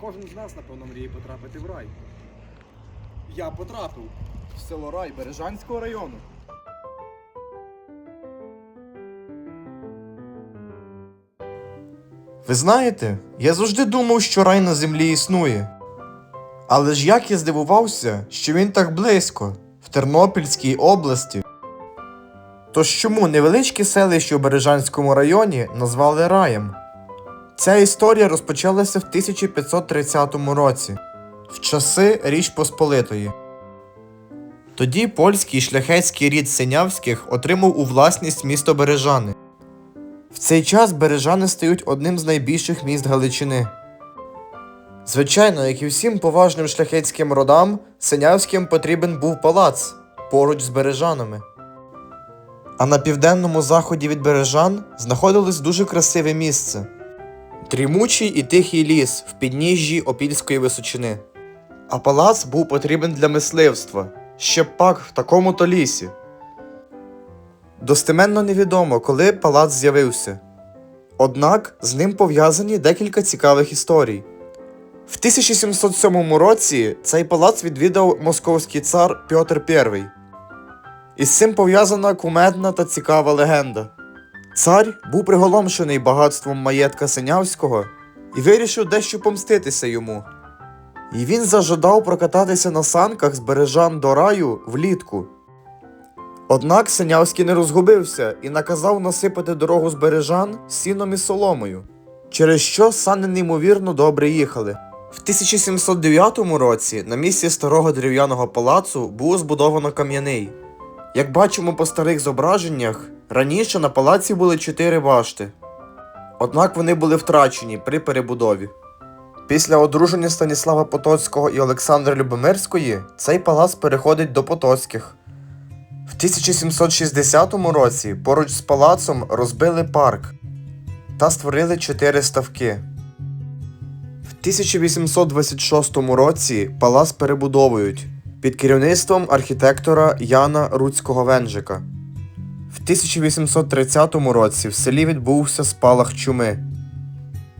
Кожен з нас, напевно, мріє потрапити в рай. Я потрапив в село Рай Бережанського району. Ви знаєте, я завжди думав, що рай на землі існує. Але ж як я здивувався, що він так близько, в Тернопільській області. Тож чому невеличке селище у Бережанському районі назвали раєм? Ця історія розпочалася в 1530 році, в часи Річ Посполитої. Тоді польський шляхетський рід Синявських отримав у власність місто Бережани. В цей час Бережани стають одним з найбільших міст Галичини. Звичайно, як і всім поважним шляхетським родам, Синявським потрібен був палац поруч з Бережанами. А на південному заході від Бережан знаходилось дуже красиве місце дрімучий і тихий ліс в підніжжі Опільської височини. А палац був потрібен для мисливства, ще пак в такому то лісі. Достеменно невідомо, коли палац з'явився. Однак з ним пов'язані декілька цікавих історій. В 1707 році цей палац відвідав московський цар Петр І. Із цим пов'язана кумедна та цікава легенда. Цар був приголомшений багатством маєтка Синявського і вирішив дещо помститися йому. І він зажадав прокататися на санках з бережан до раю влітку. Однак Синявський не розгубився і наказав насипати дорогу з бережан сіном і соломою, через що сани неймовірно добре їхали. В 1709 році на місці старого дерев'яного палацу було збудовано кам'яний. Як бачимо по старих зображеннях, раніше на палаці були чотири башти. Однак вони були втрачені при перебудові. Після одруження Станіслава Потоцького і Олександри Любомирської цей палац переходить до Потоцьких. В 1760 році поруч з палацом розбили парк та створили чотири ставки. В 1826 році палац перебудовують під керівництвом архітектора Яна Руцького Венжика. В 1830 році в селі відбувся спалах чуми.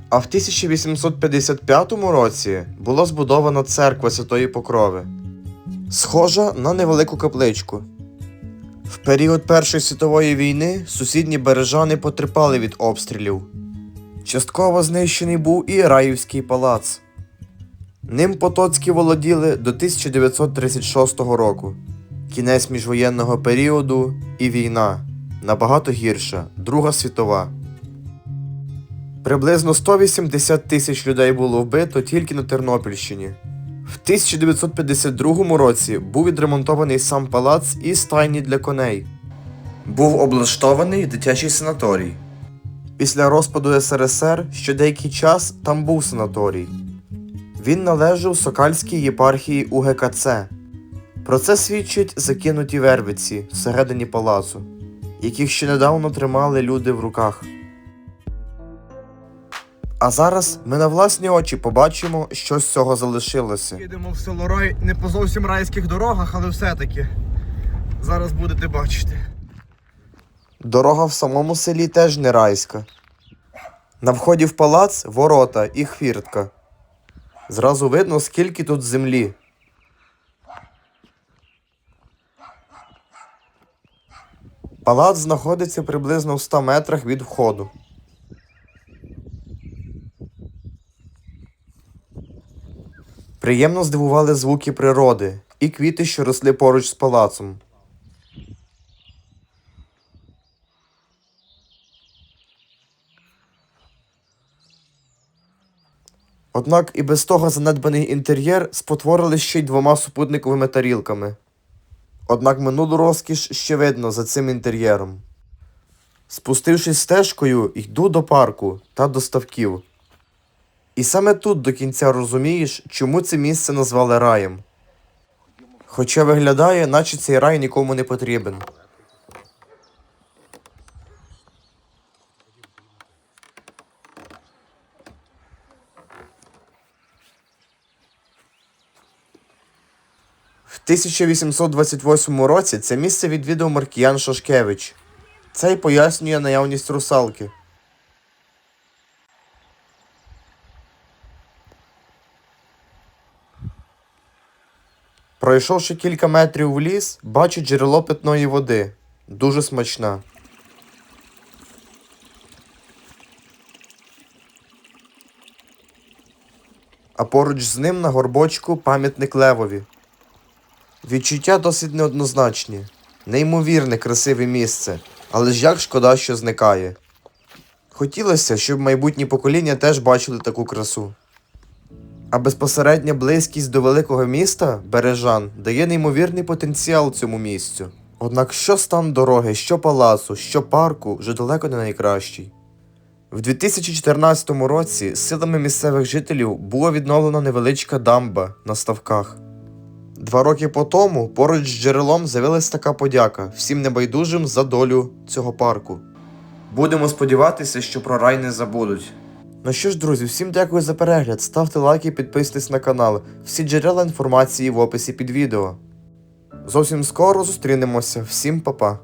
А в 1855 році була збудована церква Святої Покрови, схожа на невелику капличку. В період Першої світової війни сусідні бережани потерпали від обстрілів. Частково знищений був і Раївський палац. Ним Потоцькі володіли до 1936 року. Кінець міжвоєнного періоду і війна набагато гірша Друга світова. Приблизно 180 тисяч людей було вбито тільки на Тернопільщині. В 1952 році був відремонтований сам палац і стайні для коней. Був облаштований дитячий санаторій. Після розпаду СРСР ще деякий час там був санаторій. Він належав Сокальській єпархії УГКЦ. Про це свідчать закинуті вервиці всередині палацу, яких ще недавно тримали люди в руках. А зараз ми на власні очі побачимо, що з цього залишилося. Їдемо в село Рай не по зовсім райських дорогах, але все-таки. Зараз будете бачити. Дорога в самому селі теж не райська. На вході в палац ворота і хвіртка. Зразу видно, скільки тут землі. Палац знаходиться приблизно в 100 метрах від входу. Приємно здивували звуки природи і квіти, що росли поруч з палацом. Однак і без того занедбаний інтер'єр спотворили ще й двома супутниковими тарілками. Однак минулу розкіш ще видно за цим інтер'єром. Спустившись стежкою, йду до парку та до ставків. І саме тут до кінця розумієш, чому це місце назвали раєм. Хоча виглядає, наче цей рай нікому не потрібен. 1828 році це місце відвідав Маркіян Шашкевич. Це й пояснює наявність русалки. Пройшовши кілька метрів в ліс, бачу джерело питної води. Дуже смачна. А поруч з ним на горбочку пам'ятник Левові. Відчуття досить неоднозначні. Неймовірне красиве місце, але ж як шкода, що зникає. Хотілося, щоб майбутні покоління теж бачили таку красу. А безпосередня близькість до великого міста Бережан дає неймовірний потенціал цьому місцю. Однак що стан дороги, що палацу, що парку вже далеко не найкращий. В 2014 році силами місцевих жителів була відновлена невеличка дамба на ставках. Два роки по тому поруч з джерелом з'явилась така подяка всім небайдужим за долю цього парку. Будемо сподіватися, що про рай не забудуть. Ну що ж, друзі, всім дякую за перегляд. Ставте лайки, підписуйтесь на канал. Всі джерела інформації в описі під відео. Зовсім скоро зустрінемося. Всім па-па.